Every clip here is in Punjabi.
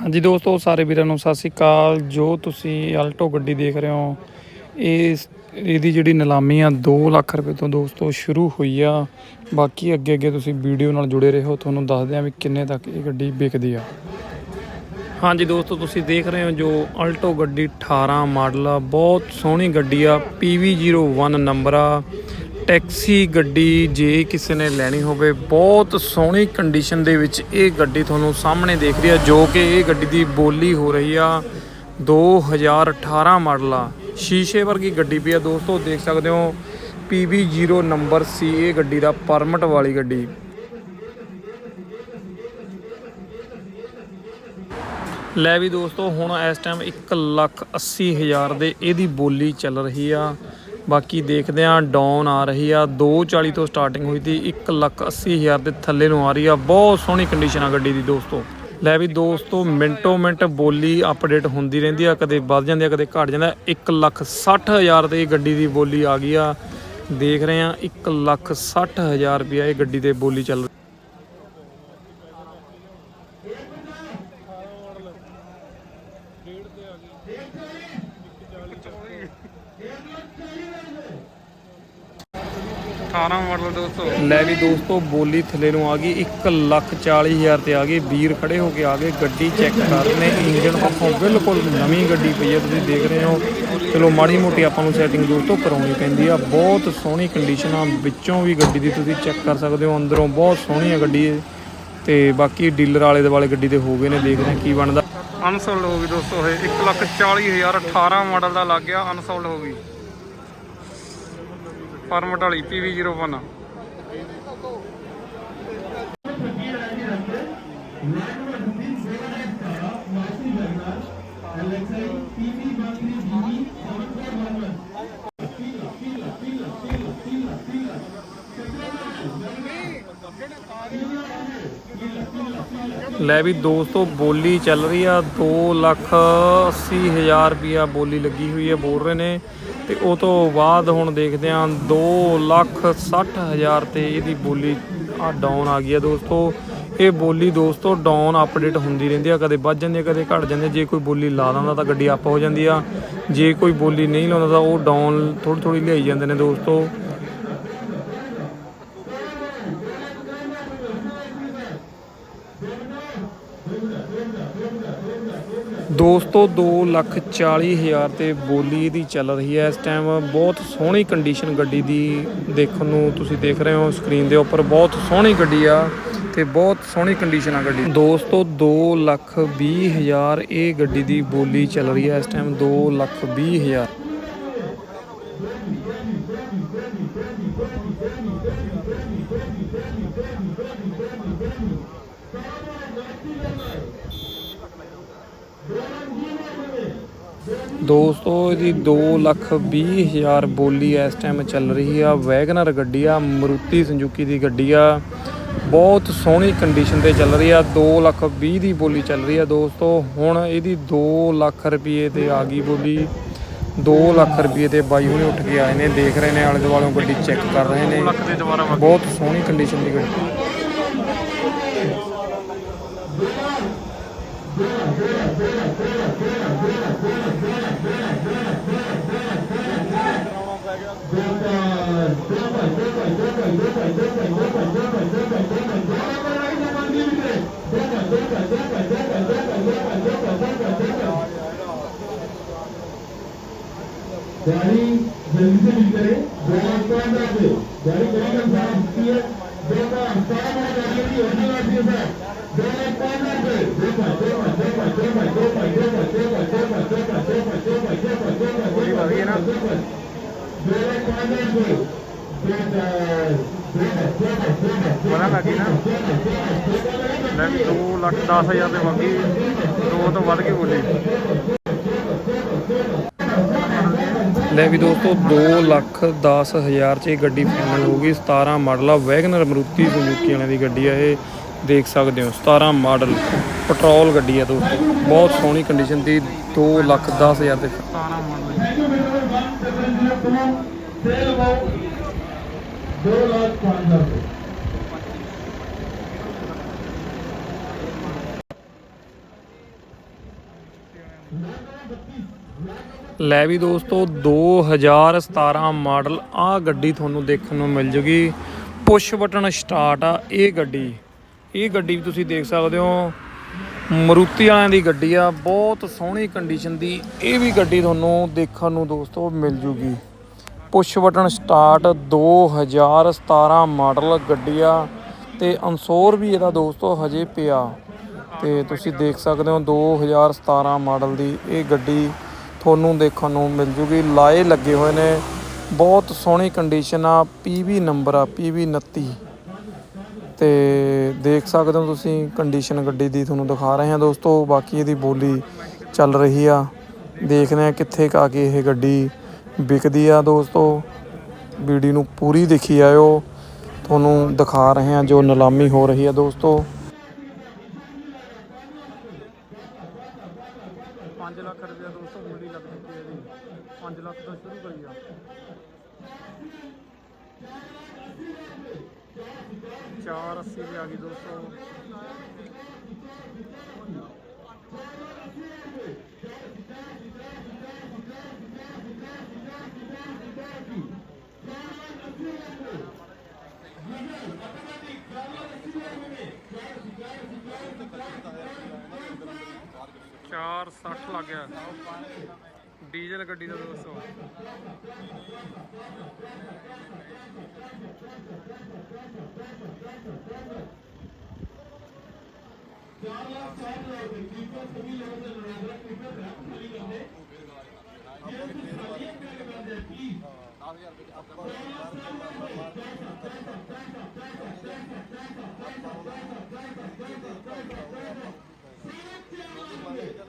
ਹਾਂਜੀ ਦੋਸਤੋ, ਸਾਰੇ ਵੀਰਾਂ ਨੂੰ ਸਤਿ ਸ੍ਰੀ ਅਕਾਲ। ਜੋ ਤੁਸੀਂ ਆਲਟੋ ਗੱਡੀ ਦੇਖ ਰਹੇ ਹੋ ਇਹ ਇਹਦੀ ਜਿਹੜੀ ਨਿਲਾਮੀ ਆ 2 ਲੱਖ ਰੁਪਏ ਤੋਂ ਦੋਸਤੋ ਸ਼ੁਰੂ ਹੋਈ ਆ। ਬਾਕੀ ਅੱਗੇ ਅੱਗੇ ਤੁਸੀਂ ਵੀਡੀਓ ਨਾਲ ਜੁੜੇ ਰਹੋ, ਤੁਹਾਨੂੰ ਦੱਸਦੇ ਆ ਵੀ ਕਿੰਨੇ ਤੱਕ ਇਹ ਗੱਡੀ ਵਿਕਦੀ ਆ। ਹਾਂਜੀ ਦੋਸਤੋ, ਤੁਸੀਂ ਦੇਖ ਰਹੇ ਹੋ ਜੋ ਆਲਟੋ ਗੱਡੀ 18 ਮਾਡਲ ਆ। ਬਹੁਤ ਸੋਹਣੀ ਗੱਡੀ ਆ PV01 ਨੰਬਰ ਆ। ਟੈਕਸੀ ਗੱਡੀ ਜੇ ਕਿਸੇ ਨੇ ਲੈਣੀ ਹੋਵੇ, ਬਹੁਤ ਸੋਹਣੀ ਕੰਡੀਸ਼ਨ ਦੇ ਵਿੱਚ ਇਹ ਗੱਡੀ ਤੁਹਾਨੂੰ ਸਾਹਮਣੇ ਦੇਖ ਰਹੀ ਆ, ਜੋ ਕਿ ਇਹ ਗੱਡੀ ਦੀ ਬੋਲੀ ਹੋ ਰਹੀ ਆ 2018 ਮਾਡਲ ਆ। ਸ਼ੀਸ਼ੇ ਵਰਗੀ ਗੱਡੀ ਪਈ ਆ ਦੋਸਤੋ, ਦੇਖ ਸਕਦੇ ਹੋ PV0 ਨੰਬਰ ਸੀ ਇਹ ਗੱਡੀ ਦਾ, ਪਰਮਿਟ ਵਾਲੀ ਗੱਡੀ। ਲੈ ਵੀ ਦੋਸਤੋ, ਹੁਣ ਇਸ ਟਾਈਮ 1 ਲੱਖ 80 ਹਜ਼ਾਰ ਦੇ ਇਹਦੀ ਬੋਲੀ ਚੱਲ ਰਹੀ ਆ। ਬਾਕੀ ਦੇਖਦੇ ਆ ਡਾਊਨ ਆ ਰਹੀ ਆ। 240 ਤੋਂ ਸਟਾਰਟਿੰਗ ਹੋਈ ਸੀ 1 ਲੱਖ 80 ਹਜ਼ਾਰ ਦੇ ਥੱਲੇ ਨੂੰ ਆ ਰਹੀ ਆ। ਬਹੁਤ ਸੋਹਣੀ ਕੰਡੀਸ਼ਨ ਆ ਗੱਡੀ ਦੀ ਦੋਸਤੋ। ਲੈ ਵੀ ਦੋਸਤੋ, ਮਿੰਟੋ ਮਿੰਟ ਬੋਲੀ ਅਪਡੇਟ ਹੁੰਦੀ ਰਹਿੰਦੀ ਆ। ਕਦੇ ਵੱਧ ਜਾਂਦੀ ਆ, ਕਦੇ ਘਟ ਜਾਂਦਾ। 1 ਲੱਖ 60 ਹਜ਼ਾਰ ਤੇ ਗੱਡੀ ਦੀ ਬੋਲੀ ਆ ਗਈ ਆ। ਦੇਖ ਰਹੇ ਆ 1 ਲੱਖ 60 ਹਜ਼ਾਰ ਰੁਪਇਆ ਇਹ ਗੱਡੀ ਤੇ ਬੋਲੀ ਚੱਲ ਰਹੀ ਮਾਡਲ ਦੋਸਤੋ। ਲੈ ਵੀ ਦੋਸਤੋ ਬੋਲੀ ਥੱਲੇ ਨੂੰ ਆ ਗਈ। 1 ਲੱਖ 40 ਹਜ਼ਾਰ ਤੇ ਆ ਗਈ। ਵੀਰ ਖੜੇ ਹੋ ਕੇ ਆ ਗਏ। ਗੱਡੀ ਚੈੱਕ ਕਰ ਰਹੇ ਨੇ। ਇੰਜਨ ਪੱਖੋਂ ਬਿਲਕੁਲ ਨਵੀਂ ਗੱਡੀ ਪਈ ਹੈ। ਤੁਸੀਂ ਦੇਖ ਰਹੇ ਹੋ। ਚਲੋ ਮਾੜੀ ਮੋਟੀ ਆਪਾਂ ਨੂੰ ਸੈਟਿੰਗ ਦੋਸਤੋ ਕਰਾਉਣੀ ਪੈਂਦੀ ਆ। ਬਹੁਤ ਸੋਹਣੀ ਕੰਡੀਸ਼ਨ ਆ। ਵਿੱਚੋਂ ਵੀ ਗੱਡੀ ਦੀ ਤੁਸੀਂ ਚੈੱਕ ਕਰ ਸਕਦੇ ਹੋ। ਅੰਦਰੋਂ ਬਹੁਤ ਸੋਹਣੀ ਆ ਗੱਡੀ। ਤੇ ਬਾਕੀ ਡੀਲਰ ਵਾਲੇ ਦੇ ਵਾਲੇ ਗੱਡੀ ਦੇ ਹੋ ਗਏ ਨੇ। ਦੇਖਦੇ ਹਾਂ ਕੀ ਬਣਦਾ। ਅਨਸੋਲਡ ਹੋ ਗਈ ਦੋਸਤੋ ਇਹ। 1 ਲੱਖ 40 ਹਜ਼ਾਰ 18 ਮਾਡਲ ਦਾ ਲੱਗ ਗਿਆ। ਅਨਸੋਲਡ ਹੋ ਗਈ। ਪਰਮਿਟ ਵਾਲੀ PV01 ਲੈ ਵੀ ਦੋਸਤੋ, ਬੋਲੀ ਚੱਲ ਰਹੀ ਆ। 2 ਲੱਖ 80 ਹਜ਼ਾਰ ਰੁਪਿਆ ਬੋਲੀ ਲੱਗੀ ਹੋਈ ਹੈ ਬੋਲ ਰਹੇ ਨੇ। ਤੇ ਉਹ ਤੋਂ ਬਾਅਦ ਹੁਣ ਦੇਖਦੇ ਆ 2 ਲੱਖ 60 ਹਜ਼ਾਰ ਤੇ ਇਹਦੀ ਬੋਲੀ ਆ ਡਾਊਨ ਆ ਗਈ ਆ ਦੋਸਤੋ। ਇਹ ਬੋਲੀ ਦੋਸਤੋ ਡਾਊਨ ਅਪਡੇਟ ਹੁੰਦੀ ਰਹਿੰਦੀ ਆ, ਕਦੇ ਵੱਧ ਜਾਂਦੀ ਆ, ਕਦੇ ਘਟ ਜਾਂਦੀ ਆ। ਜੇ ਕੋਈ ਬੋਲੀ ਲਾ ਦਿੰਦਾ ਤਾਂ ਗੱਡੀ ਅਪ ਹੋ ਜਾਂਦੀ ਆ। ਜੇ ਕੋਈ ਬੋਲੀ ਨਹੀਂ ਲਾਉਂਦਾ ਤਾਂ ਉਹ ਡਾਊਨ ਥੋੜੀ ਥੋੜੀ ਲਿਆਈ ਜਾਂਦੇ ਨੇ ਦੋਸਤੋ। ਦੋਸਤੋ 2 ਲੱਖ 40 ਹਜ਼ਾਰ ਤੇ ਬੋਲੀ ਇਹਦੀ ਚੱਲ ਰਹੀ ਹੈ। ਇਸ ਟਾਈਮ ਬਹੁਤ ਸੋਹਣੀ ਕੰਡੀਸ਼ਨ ਗੱਡੀ ਦੀ ਦੇਖਣ ਨੂੰ ਤੁਸੀਂ ਦੇਖ ਰਹੇ ਹੋ ਸਕਰੀਨ ਦੇ ਉੱਪਰ। ਬਹੁਤ ਸੋਹਣੀ ਗੱਡੀ ਆ ਤੇ ਬਹੁਤ ਸੋਹਣੀ ਕੰਡੀਸ਼ਨ ਆ ਗੱਡੀ। ਦੋਸਤੋ 2 ਲੱਖ 20 ਹਜ਼ਾਰ ਇਹ ਗੱਡੀ ਦੀ ਬੋਲੀ ਚੱਲ ਰਹੀ ਹੈ। ਇਸ ਟਾਈਮ 2 ਲੱਖ 20 ਹਜ਼ਾਰ। ਦੋਸਤੋ ਇਹਦੀ 2 ਲੱਖ 20 ਹਜ਼ਾਰ ਬੋਲੀ ਇਸ ਟਾਈਮ ਚੱਲ ਰਹੀ ਆ। ਵੈਗਨਰ ਗੱਡੀ ਆ ਮਰੂਤੀ ਸੰਜੂਕੀ ਦੀ ਗੱਡੀ ਆ। ਬਹੁਤ ਸੋਹਣੀ ਕੰਡੀਸ਼ਨ ਤੇ ਚੱਲ ਰਹੀ ਆ। 2 ਲੱਖ 20 ਦੀ ਬੋਲੀ ਚੱਲ ਰਹੀ ਆ ਦੋਸਤੋ। ਹੁਣ ਇਹਦੀ 2 ਲੱਖ ਰੁਪਏ ਤੇ ਆ ਗਈ ਬੋਲੀ। 2 ਲੱਖ ਰੁਪਏ ਤੇ ਬਾਈ ਹੁਣੇ ਉੱਠ ਕੇ ਆਏ ਨੇ। ਦੇਖ ਰਹੇ ਨੇ ਆਲੇ ਦੁਆਲੇ ਗੱਡੀ ਚੈੱਕ ਕਰ ਰਹੇ ਨੇ। ਬਹੁਤ ਸੋਹਣੀ ਕੰਡੀਸ਼ਨ ਦੀ ਗੱਡੀ। dari dari dari dari dari dari dari dari dari ਲੱਗੀ ਨਾ। ਲੈ ਵੀ 2 ਲੱਖ 10 ਹਜ਼ਾਰ ਤੇ ਮੰਗੀ। ਦੋ ਤੋਂ ਵੱਧ ਕੇ ਬੋਲੀ? ਲੈ ਵੀ ਦੋਸਤੋ 2 ਲੱਖ 10 ਹਜ਼ਾਰ 'ਚ ਇਹ ਗੱਡੀ ਫਾਈਨਲ ਹੋ ਗਈ। 17 ਮਾਡਲ ਆ ਵੈਗਨਰ ਮਰੂਤੀ ਸੁਜ਼ੂਕੀ ਵਾਲਿਆਂ ਦੀ ਗੱਡੀ ਆ ਇਹ। ਦੇਖ ਸਕਦੇ ਹੋ 17 ਮਾਡਲ ਪੈਟਰੋਲ ਗੱਡੀ ਆ ਦੋਸਤੋ। ਬਹੁਤ ਸੋਹਣੀ ਕੰਡੀਸ਼ਨ ਦੀ 2 ਲੱਖ 10 ਹਜ਼ਾਰ ਦੇ 17 ਮਾਡਲ। दो लाख पाँच हजार रुपये ਲੈ ਵੀ ਦੋਸਤੋ 2017 ਮਾਡਲ ਆ ਗੱਡੀ ਤੁਹਾਨੂੰ ਦੇਖਣ ਨੂੰ ਮਿਲ ਜੂਗੀ ਪੁਸ਼ ਬਟਨ ਸਟਾਰਟ ਆ ਇਹ ਗੱਡੀ ਇਹ ਗੱਡੀ ਵੀ ਤੁਸੀਂ ਦੇਖ ਸਕਦੇ ਹੋ ਮਰੂਤੀ ਵਾਲਿਆਂ ਦੀ ਗੱਡੀ ਆ ਬਹੁਤ ਸੋਹਣੀ ਕੰਡੀਸ਼ਨ ਦੀ ਇਹ ਵੀ ਗੱਡੀ ਤੁਹਾਨੂੰ ਦੇਖਣ ਨੂੰ ਦੋਸਤੋ ਮਿਲ ਜੂਗੀ ਪੁਸ਼ ਬਟਨ ਸਟਾਰਟ 2017 ਮਾਡਲ ਗੱਡੀ ਆ ਤੇ ਅਨਸੋਰ ਵੀ ਇਹਦਾ ਦੋਸਤੋ ਹਜੇ ਪਿਆ। ਤੇ ਤੁਸੀਂ ਦੇਖ ਸਕਦੇ ਹੋ 2017 ਮਾਡਲ ਦੀ ਇਹ ਗੱਡੀ ਤੁਹਾਨੂੰ ਦੇਖਣ ਨੂੰ ਮਿਲ ਜੂਗੀ। ਲਾਏ ਲੱਗੇ ਹੋਏ ਨੇ, ਬਹੁਤ ਸੋਹਣੀ ਕੰਡੀਸ਼ਨ ਆ ਪੀਵੀ ਨੰਬਰ ਆ ਪੀਵੀ 29 ਤੇ ਦੇਖ ਸਕਦੇ ਹੋ ਤੁਸੀਂ ਕੰਡੀਸ਼ਨ ਗੱਡੀ ਦੀ ਤੁਹਾਨੂੰ ਦਿਖਾ ਰਹੇ ਹਾਂ ਦੋਸਤੋ, ਬਾਕੀ ਇਹਦੀ ਬੋਲੀ ਚੱਲ ਰਹੀ ਆ। ਦੇਖਦੇ ਆ ਕਿੱਥੇ ਕਾ ਕੇ ਇਹ ਗੱਡੀ ਵਿਕਦੀ ਆ ਦੋਸਤੋ। ਵੀਡੀਓ ਨੂੰ ਪੂਰੀ ਦੇਖੀ ਆਇਓ ਤੁਹਾਨੂੰ ਦਿਖਾ ਰਹੇ ਹਾਂ ਜੋ ਨਿਲਾਮੀ ਹੋ ਰਹੀ ਆ ਦੋਸਤੋ। 5 ਲੱਖ ਰੁਪਏ ਦੋਸਤੋ ਮੁੱਲੀ ਲੱਗ ਚੁੱਕੀ ਹੈ ਜੀ। 5 ਲੱਖ ਤੋਂ ਸ਼ੁਰੂ ਕਰੀ ਆ। ਚਾਰ ਅੱਸੀ ਆ ਗਈ ਦੋਸਤੋ। ਗਿਆ। ਡੀਜ਼ਲ ਗੱਡੀ ਦਾ 200 ਚਾਰ ਲੱਖ ਚਾਰ ਲੋਕ ਕੀਪਰ ਸਭੀ ਲੋਕ ਦੇ ਲੜਾਈ ਕੀਪਰ ਰੈਪ ਨਹੀਂ ਕਰਦੇ ਇਹ ਤੁਸੀਂ ਸਾਡੀਆਂ ਗੱਲ ਕਰਦੇ ਪਲੀਜ਼ 10000 ਰੁਪਏ ਆਪਣਾ ਸਿਰਫ ਚਾਰ ਲੱਖ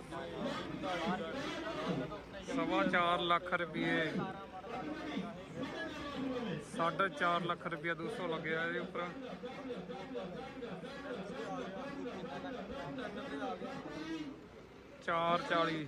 ਸਵਾ 4 ਲੱਖ ਰੁਪਏ ਸਾਢੇ 4 ਲੱਖ ਰੁਪਏ 200 ਲੱਗਿਆ ਇਹਦੇ ਉੱਪਰ। ਚਾਰ ਚਾਲੀ।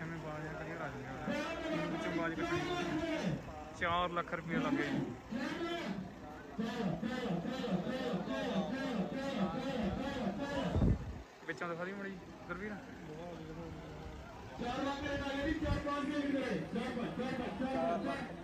ਐਵੇਂ ਲੱਖ ਰੁਪਏ ਲੱਗੇ ਵਿੱਚੋਂ ਦਿਖਾ ਦੀ ਮੜੀ ਗੁਰਵੀਰ। ਚਾਰ ਲੱਖ ਦੇ ਨਾਲ ਜਿਹੜੀ ਚਾਰ ਪੰਜ ਦੇ ਵਿੱਚ ਰਹੇ ਚਾਰ ਪੰਜ ਚਾਰ ਪੰਜ ਚਾਰ ਪੰਜ।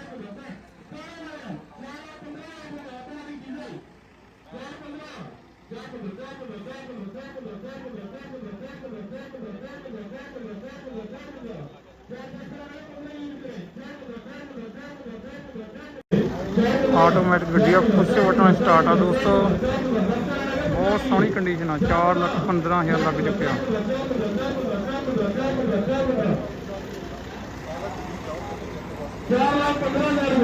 ਆਟੋਮੈਟਿਕ ਗੱਡੀ ਆ ਕੁਛ ਵਟਾਂ ਸਟਾਰਟ ਆ ਦੋਸਤੋ। ਬਹੁਤ ਸੋਹਣੀ ਕੰਡੀਸ਼ਨ ਆ 4 ਲੱਖ 15 ਹਜ਼ਾਰ ਲੱਗ ਚੁੱਕਿਆ। ਚਾਰ ਲੱਖ 15 ਹਜ਼ਾਰ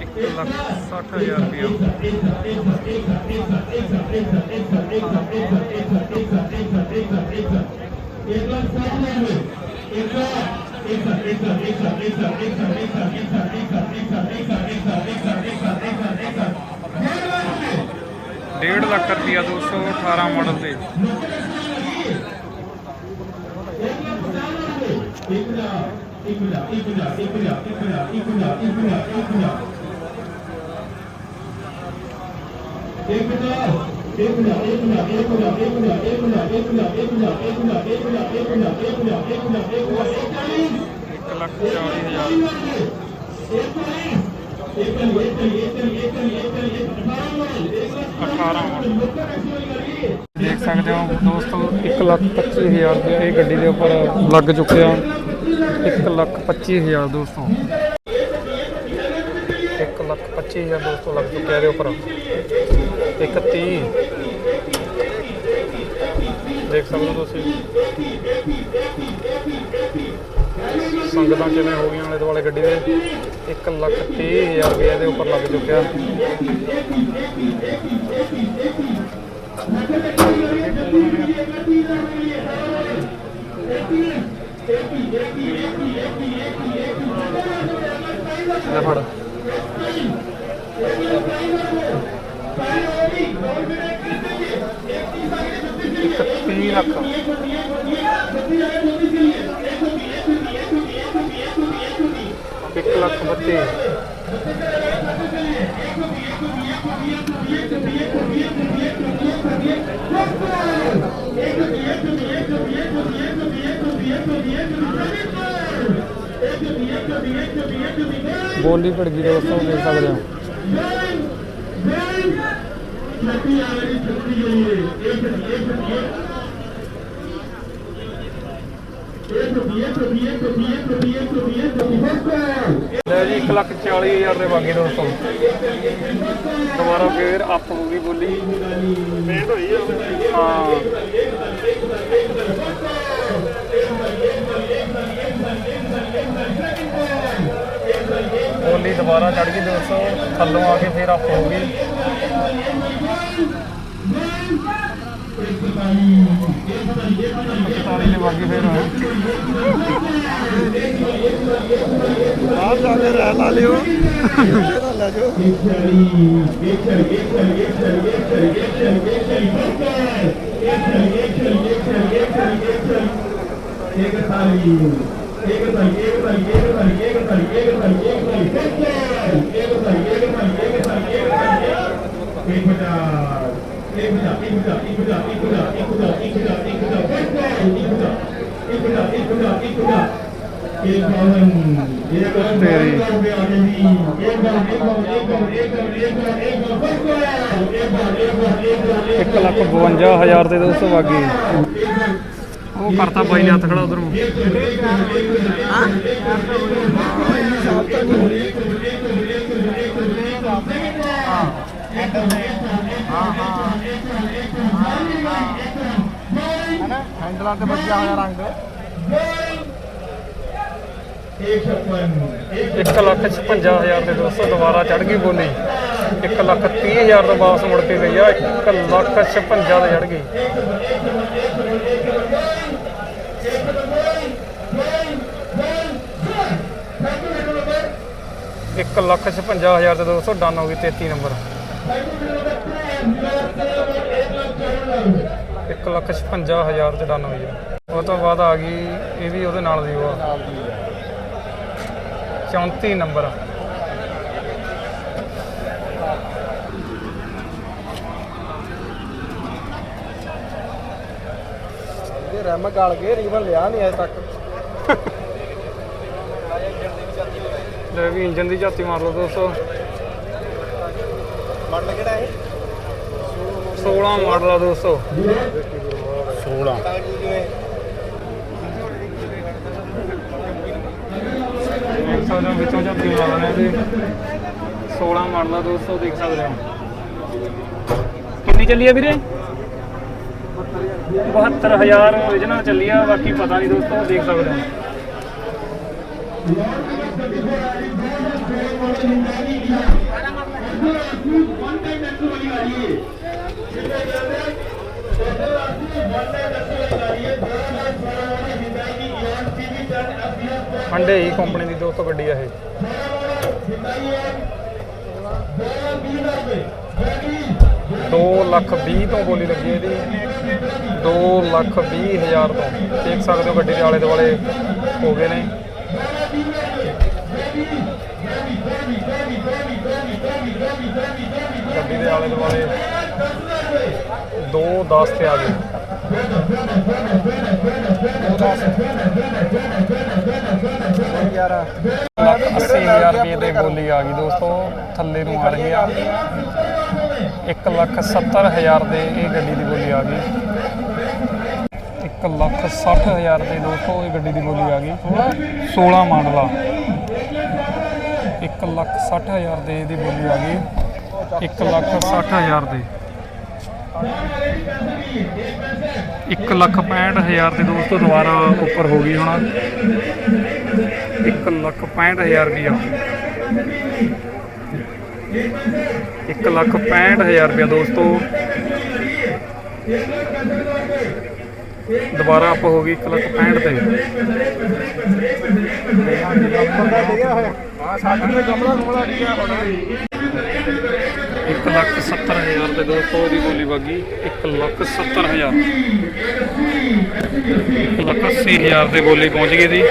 ਇੱਕ ਲੱਖ 60 ਹਜ਼ਾਰ ਰੁਪਏ ਇੱਕ ਲੱਖ ਡੇਢ ਲੱਖ ਰੁਪਿਆ 218 ਮਾਡਲ ਤੇ। ਇੱਕ ਦਾ ਇੱਕ ਲੱਖ 40000 ਦੇਖ ਸਕਦੇ ਹੋ ਦੋਸਤੋ 1 ਲੱਖ 25000 ਰੁਪਏ ਇਹ ਗੱਡੀ ਦੇ ਉੱਪਰ ਲੱਗ ਚੁੱਕੇ ਚੁੱਕਿਆ। 1 ਲੱਖ 25000 ਦੋਸਤੋ। 1 ਲੱਖ 25000 ਦੋਸਤੋ ਲੱਗ ਚੁੱਕਿਆ ਇਹਦੇ ਉੱਪਰ। 31 ਦੇਖ ਸਕਦੇ ਹੋ ਤੁਸੀਂ। ਸੰਗਤਾਂ ਕਿਵੇਂ ਹੋ ਗਈਆਂ ਆਲੇ ਦੁਆਲੇ ਗੱਡੀ ਦੇ। 1 ਲੱਖ 30 ਹਜ਼ਾਰ ਰੁਪਇਆ ਇਹਦੇ ਉੱਪਰ ਲੱਗ ਚੁੱਕਿਆ। ਲੈ ਫੜ। 3 ਲੱਖ ਇੱਕ ਲੱਖ 32 ਬੋਲੀ ਪੜ ਗਈ ਦੋਸਤੋ ਦੇਖ ਸਕਦੇ ਹੋ। ਲੱਗੀ ਆ ਰਹੀ ਚੱਲੀ ਗਈ ਹੈ ਇੱਕ ਇੱਕ ਇੱਕ ਲੈ ਜੀ 1 ਲੱਖ 40 ਹਜ਼ਾਰ ਦੇ ਬਾਕੀ ਦੋਸਤੋ। ਦੁਬਾਰਾ ਫੇਰ ਅਪ ਹੋ ਗਈ ਬੋਲੀ। ਮਿਹਨਤ ਹੋਈ ਹਾਂ। ਬੋਲੀ ਦੁਬਾਰਾ ਚੜ ਗਈ ਦੋਸਤੋ। ਥੱਲੋਂ ਆ ਕੇ ਫੇਰ ਅਪ ਹੋ ਗਈ। ਤਾਰੀ ਦੇ ਬਾਕੀ ਫੇਰ ਬਾਹਰ ਜਾ ਕੇ ਰਹਿ ਲਾ ਲਿਓ ਇਹਦਾ ਲੈ ਜਾਓ ਇੱਕ ਇੱਕ ਲੱਖ 52000 ਦੇ ਦੋਸਤੋ ਵਾਗੀ ਉਹ ਕਰਤਾ ਬਾਈ ਨੇ ਹੱਥ ਖੜਾ ਉਧਰੋਂ। ਹਾਂ। ਹਾਂ ਹਾਂ। ਨੂੰ? ਹੈਂਡਲਾਂ ਤੇ ਵੱਜਿਆ ਹੋਇਆ ਰੰਗ। ਇੱਕ ਲੱਖ 56 ਹਜ਼ਾਰ ਦੇ ਦੋਸਤੋ, ਦੁਬਾਰਾ ਚੜ ਗਈ ਬੋਲੀ। ਇੱਕ ਲੱਖ 30 ਹਜ਼ਾਰ ਤੋਂ ਵਾਪਸ ਮੁੜ ਕੇ ਗਈ ਆ। ਇੱਕ ਲੱਖ 56 ਤੇ ਚੜ ਗਈ। 1 ਲੱਖ 56000 ਤੇ ਦੋਸਤੋ, ਡਨ ਹੋ ਗਈ 33 ਨੰਬਰ। 1 ਲੱਖ 56000 ਤੇ ਡਨ ਹੋਈ ਆ। ਉਹ ਤੋਂ ਬਾਅਦ ਆ ਗਈ ਇਹ ਵੀ ਉਹਦੇ ਨਾਲ ਦੀ ਉਹ ਆ। 34 ਨੰਬਰ ਇਹ ਰੈਮ ਗਲ ਗਏ ਰੀਬਨ ਲਿਆ ਨਹੀਂ ਅਜੇ ਤੱਕ। ਲੈ ਵੀ ਇੰਜਨ ਦੀ ਝਾਤੀ ਮਾਰ ਲਓ ਦੋਸਤੋ ਮਾਡਲ ਕਿਹੜਾ ਹੈ 16 ਮਾਡਲ ਆ ਦੋਸਤੋ। 16 ਦੇਖ ਸਕਦੇ ਹੋ ਵਿੱਚੋਂ ਝਾਤੀ ਮਾਰ ਲੈਣੇ ਤੇ 16 ਮਾਡਲ ਆ ਦੋਸਤੋ ਦੇਖ ਸਕਦੇ ਹੋ। ਕਿੰਨੀ ਚੱਲੀ ਆ ਵੀਰੇ? 72000 original ਚੱਲੀ ਆ ਬਾਕੀ ਪਤਾ ਨਹੀਂ ਦੋਸਤੋ ਦੇਖ ਸਕਦੇ ਹੋ। ਹੰਡੇ ਹੀ ਕੰਪਨੀ ਦੀ ਦੋਸਤੋ ਗੱਡੀ ਆ ਇਹ। ਦੋ ਲੱਖ ਵੀਹ ਤੋਂ ਬੋਲੀ ਲੱਗੀ ਇਹਦੀ। 2 ਲੱਖ ਵੀਹ ਹਜ਼ਾਰ ਤੋਂ। ਦੇਖ ਸਕਦੇ ਹੋ ਗੱਡੀ ਦੇ ਆਲੇ ਦੁਆਲੇ ਹੋ ਗਏ ਨੇ। ਗੱਡੀ ਦੇ ਆਲੇ ਦੁਆਲੇ 2 10 ਤੇ ਆ ਗਏ। ਯਾਰ ਲੱਖ 80000 ਰੁਪਏ ਦੇ ਬੋਲੀ ਆ ਗਈ ਦੋਸਤੋ, ਥੱਲੇ ਨੂੰ ਆ ਰਹੀ ਆ 1 ਲੱਖ 70000 ਦੇ ਇਹ ਗੱਡੀ ਦੀ ਬੋਲੀ ਆ ਗਈ। 1 ਲੱਖ 60000 ਦੇ ਦੋਸਤੋ, ਇਹ ਗੱਡੀ ਦੀ ਬੋਲੀ ਆ ਗਈ। 16 ਮਾਡਲ। ਆ 1 ਲੱਖ 60000 ਦੇ ਇਹਦੀ ਬੋਲੀ ਆ ਗਈ। 1 ਲੱਖ 60000 ਦੇ। 1 ਲੱਖ 65000 ਦੇ ਦੋਸਤੋ, ਦੁਬਾਰਾ ਉੱਪਰ ਹੋ ਗਈ ਹੁਣ। ਇੱਕ ਲੱਖ 65000 ਰੁਪਇਆ ਇੱਕ ਲੱਖ 65000 ਰੁਪਇਆ ਦੋਸਤੋ। ਦੁਬਾਰਾ ਅਪ ਹੋ ਗਈ 1 ਲੱਖ 65 ਤੇ ਬੰਦਾ ਡਿਆ ਹੋਇਆ ਹਾਂ ਸਾਡੇ ਨੇ ਗਮਲਾ ਗਮਲਾ ਡਿਆ ਹੋਣਾ 1 ਲੱਖ 70000 ਤੇ ਦੋਸਤੋ ਦੀ ਬੋਲੀ ਵਗੀ 1 ਲੱਖ 70000 1 ਲੱਖ 80000 ਤੇ ਬੋਲੀ ਪਹੁੰਚ ਗਈ ਦੀ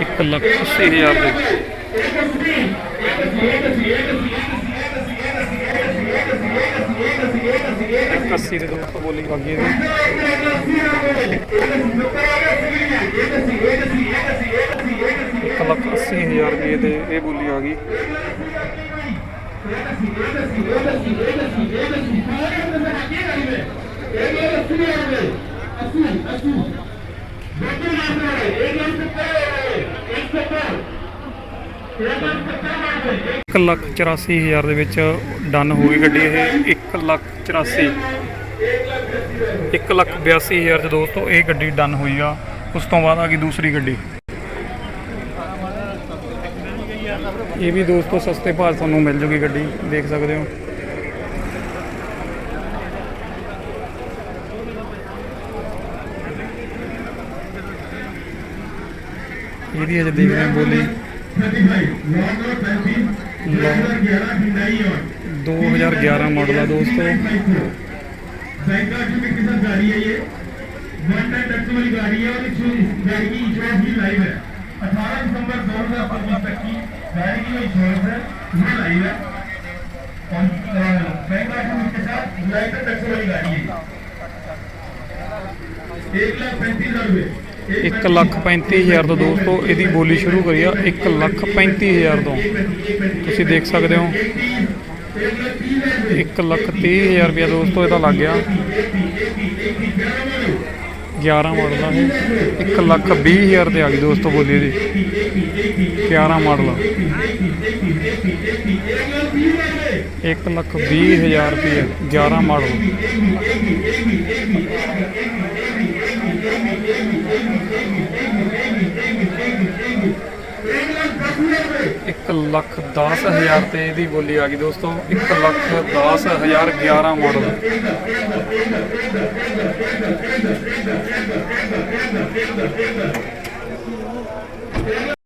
1 ਲੱਖ 80000 ਦੇ। ਇੱਕ 80 ਦੇ ਦੋਸਤੋ ਬੋਲੀ ਵਗੀ ਇਹਦੀ। ਇੱਕ ਲੱਖ 80000 ਰੁਪਏ ਦੇ ਇਹ ਬੋਲੀ ਆ ਗਈ। ਇੱਕ ਲੱਖ 84 ਹਜ਼ਾਰ ਦੇ ਵਿੱਚ ਡਨ ਹੋ ਗਈ ਗੱਡੀ ਇਹ। 1 ਲੱਖ 84 1 ਲੱਖ 82 ਹਜ਼ਾਰ ਚ ਦੋਸਤੋ, ਇਹ ਗੱਡੀ ਡਨ ਹੋਈ ਆ। ਉਸ ਤੋਂ ਬਾਅਦ ਆ ਗਈ ਦੂਸਰੀ ਗੱਡੀ। ਇਹ ਵੀ ਦੋਸਤੋ, ਸਸਤੇ ਭਾਅ ਤੁਹਾਨੂੰ ਮਿਲ ਜੂਗੀ ਗੱਡੀ, ਦੇਖ ਸਕਦੇ ਹੋ। ਇਹਦੀ ਅਜੇ ਦੇਖ ਰਹੇ ਹਾਂ ਬੋਲੀ। 2011 ਮਾਡਲ ਆ ਦੋਸਤੋ। बैंका की भी किसान गाड़ी है ये वन टाइम टैक्सी वाली गाड़ी है और इस गाड़ी की इंश्योरेंस भी लाइव है 18 दिसंबर दो हजार पच्चीस तक की गाड़ी की जो इंश्योरेंस है वो लाइव है और बैंका की के साथ वन टाइम टैक्सी वाली गाड़ी है एक लाख पैंतीस हजार रुपये 1 ਲੱਖ 35000 ਤੋਂ ਦੋਸਤੋ ਇਹਦੀ ਬੋਲੀ ਸ਼ੁਰੂ ਕਰੀ ਆ 1 ਲੱਖ 35000 ਤੋਂ ਤੁਸੀਂ ਦੇਖ ਸਕਦੇ ਹੋ 1 ਲੱਖ 30000 ਰੁਪਇਆ ਦੋਸਤੋ, ਇਹਦਾ ਲੱਗ ਗਿਆ। 11 ਮਾਡਲ ਦਾ ਇਹ। 1 ਲੱਖ 20000 ਤੇ ਆ ਗਈ ਦੋਸਤੋ ਬੋਲੀ ਦੀ 11 ਮਾਡਲ ਆ। 1 ਲੱਖ 20000 ਰੁਪਏ 11 ਮਾਡਲ ਲੱਖ ਦਸ ਹਜ਼ਾਰ ਤੇ ਇਹਦੀ ਬੋਲੀ ਆ ਗਈ ਦੋਸਤੋ 1 ਲੱਖ ਦਸ ਹਜ਼ਾਰ 11 ਮਾਡਲ